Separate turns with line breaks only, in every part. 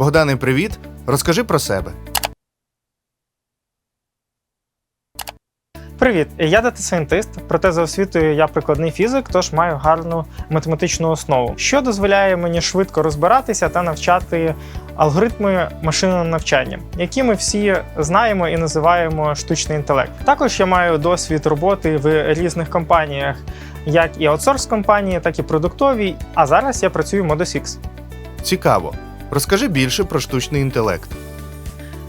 Богдане, привіт! Розкажи про себе.
Привіт, я дата-сайентист, проте за освітою я прикладний фізик, тож маю гарну математичну основу, що дозволяє мені швидко розбиратися та навчати алгоритми машинного навчання, які ми всі знаємо і називаємо штучний інтелект. Також я маю досвід роботи в різних компаніях, як і аутсорс компанії, так і продуктові. А зараз я працюю в Modus X.
Цікаво. Розкажи більше про штучний інтелект.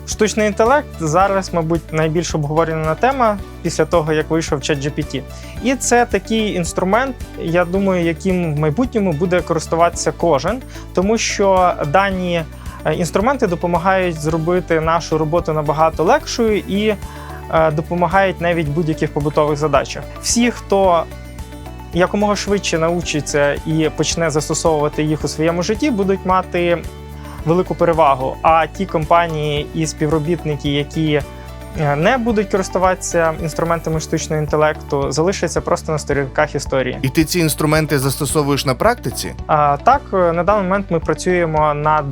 Штучний інтелект зараз, мабуть, найбільш обговорена тема після того, як вийшов ChatGPT. І це такий інструмент, я думаю, яким в майбутньому буде користуватися кожен, тому що дані е, інструменти допомагають зробити нашу роботу набагато легшою і е, допомагають навіть будь-яких побутових задачах. Всі, хто якомога швидше навчиться і почне застосовувати їх у своєму житті, будуть мати велику перевагу. А ті компанії і співробітники, які е, не будуть користуватися інструментами штучного інтелекту, залишаться просто на сторінках історії.
І ти ці інструменти застосовуєш на практиці?
А, так, е, на даний момент ми працюємо над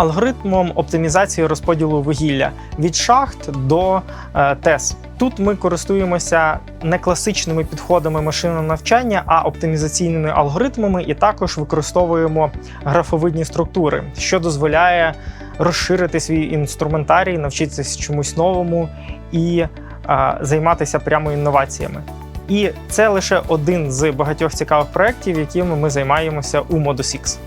алгоритмом оптимізації розподілу вугілля від шахт до е, ТЕС. Тут ми користуємося не класичними підходами машинного навчання, а оптимізаційними алгоритмами, і також використовуємо графовидні структури, що дозволяє розширити свій інструментарій, навчитися чомусь новому і е, займатися прямо інноваціями. І це лише один з багатьох цікавих проєктів, якими ми займаємося у Modus X.